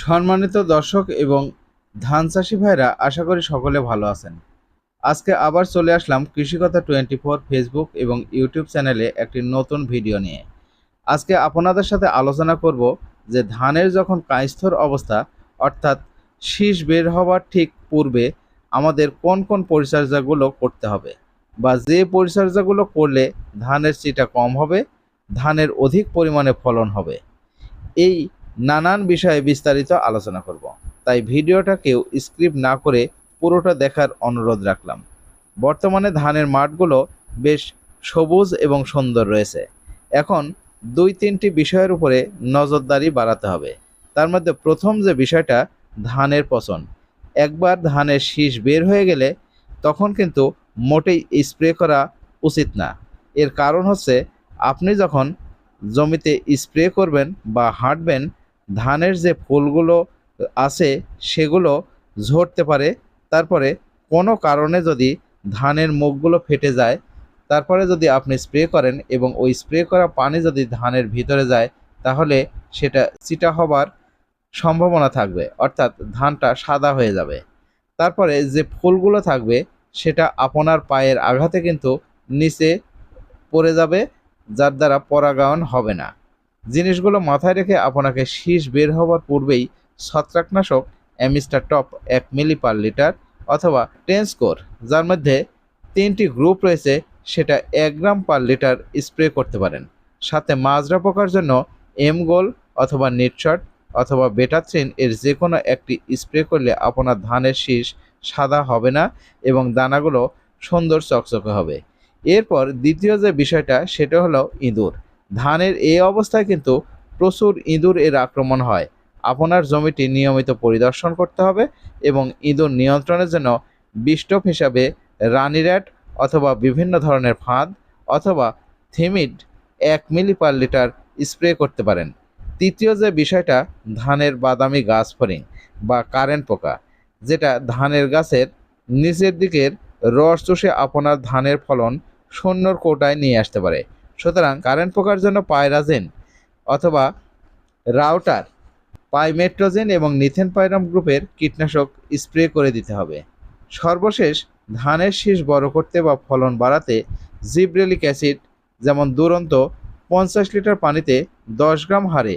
সম্মানিত দর্শক এবং ধান চাষি ভাইরা, আশা করি সকলে ভালো আছেন। আজকে আবার চলে আসলাম কৃষিকথা টোয়েন্টি ফোর ফেসবুক এবং ইউটিউব চ্যানেলে একটি নতুন ভিডিও নিয়ে। আজকে আপনাদের সাথে আলোচনা করব যে ধানের যখন কাঁস্থর অবস্থা, অর্থাৎ শীষ বের হওয়ার ঠিক পূর্বে আমাদের কোন কোন পরিচর্যাগুলো করতে হবে বা যে পরিচর্যাগুলো করলে ধানের চিটা কম হবে, ধানের অধিক পরিমাণে ফলন হবে। এই নানান বিষয়ে বিস্তারিত আলোচনা করব। তাই ভিডিওটা কেউ স্ক্রিপ্ট না করে পুরোটা দেখার অনুরোধ রাখলাম। বর্তমানে ধানের মাঠগুলো বেশ সবুজ এবং সুন্দর রয়েছে। এখন দুই তিনটি বিষয়ের উপরে নজরদারি বাড়াতে হবে। তার মধ্যে প্রথম যে বিষয়টা, ধানের পচন। একবার ধানের শীষ বের হয়ে গেলে তখন কিন্তু মোটেই স্প্রে করা উচিত না। এর কারণ হচ্ছে, আপনি যখন জমিতে স্প্রে করবেন বা হাঁটবেন ধানের যে ফুলগুলো আছে সেগুলো ঝরতে পারে। তারপরে কোনো কারণে যদি ধানের মুখগুলো ফেটে যায়, তারপরে যদি আপনি স্প্রে করেন এবং ওই স্প্রে করা পানি যদি ধানের ভিতরে যায়, তাহলে সেটা চিটা হবার সম্ভাবনা থাকবে, অর্থাৎ ধানটা সাদা হয়ে যাবে। তারপরে যে ফুলগুলো থাকবে, সেটা আপনার পায়ের আঘাতে কিন্তু নিচে পড়ে যাবে, যার দ্বারা পরাগায়ন হবে না। জিনিসগুলো মাথায় রেখে আপনাকে শীষ বের হওয়ার পূর্বেই ছত্রাকনাশক অ্যামিস্টার টপ এক মিলি পার লিটার অথবা টেনস্কোর, যার মধ্যে তিনটি গ্রুপ রয়েছে, সেটা এক গ্রাম পার লিটার স্প্রে করতে পারেন। সাথে মাজরা পোকার জন্য এমগোল অথবা নিটশট অথবা বেটাথ্রিন এর যে কোনো একটি স্প্রে করলে আপনার ধানের শীষ সাদা হবে না এবং দানাগুলো সুন্দর চকচকে হবে। এরপর দ্বিতীয় যে বিষয়টা, সেটা হলো ইঁদুর। ধানের এই অবস্থায় কিন্তু প্রচুর ইঁদুর এর আক্রমণ হয়। আপনার জমিটি নিয়মিত পরিদর্শন করতে হবে এবং ইঁদুর নিয়ন্ত্রণের জন্য বিষ্টপ হিসাবে রানি অথবা বিভিন্ন ধরনের ফাঁদ অথবা থিমিড এক মিলি পার লিটার স্প্রে করতে পারেন। তৃতীয় যে বিষয়টা, ধানের বাদামি গাছ ফরিং বা কারেন্ট পোকা, যেটা ধানের গাছের নিচের দিকের রস চষে আপনার ধানের ফলন শূন্যর কোটায় নিয়ে আসতে পারে। সুতরাং কারেন্ট পোকার জন্য পায়রাজেন অথবা রাউটার পাইমেট্রোজেন এবং নিথেন পাইরাম গ্রুপের কীটনাশক স্প্রে করে দিতে হবে। সর্বশেষ, ধানের শীষ বড় করতে বা ফলন বাড়াতে জিব্রেলিক অ্যাসিড, যেমন দুরন্ত পঞ্চাশ লিটার পানিতে দশ গ্রাম হারে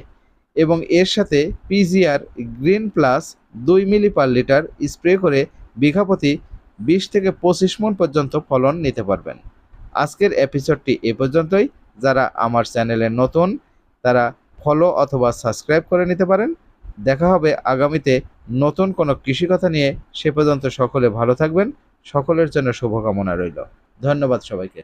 এবং এর সাথে পিজিআর গ্রিন প্লাস দুই মিলি পার লিটার স্প্রে করে বিঘাপতি বিশ থেকে পঁচিশ মন পর্যন্ত ফলন নিতে পারবেন। আজকের এপিসোডটি এ পর্যন্তই। যারা আমার চ্যানেলে নতুন, তারা ফলো অথবা সাবস্ক্রাইব করে নিতে পারেন। দেখা হবে আগামীতে নতুন কোনো কৃষি কথা নিয়ে। সে পর্যন্ত সকলে ভালো থাকবেন। সকলের জন্য শুভকামনা রইল। ধন্যবাদ সবাইকে।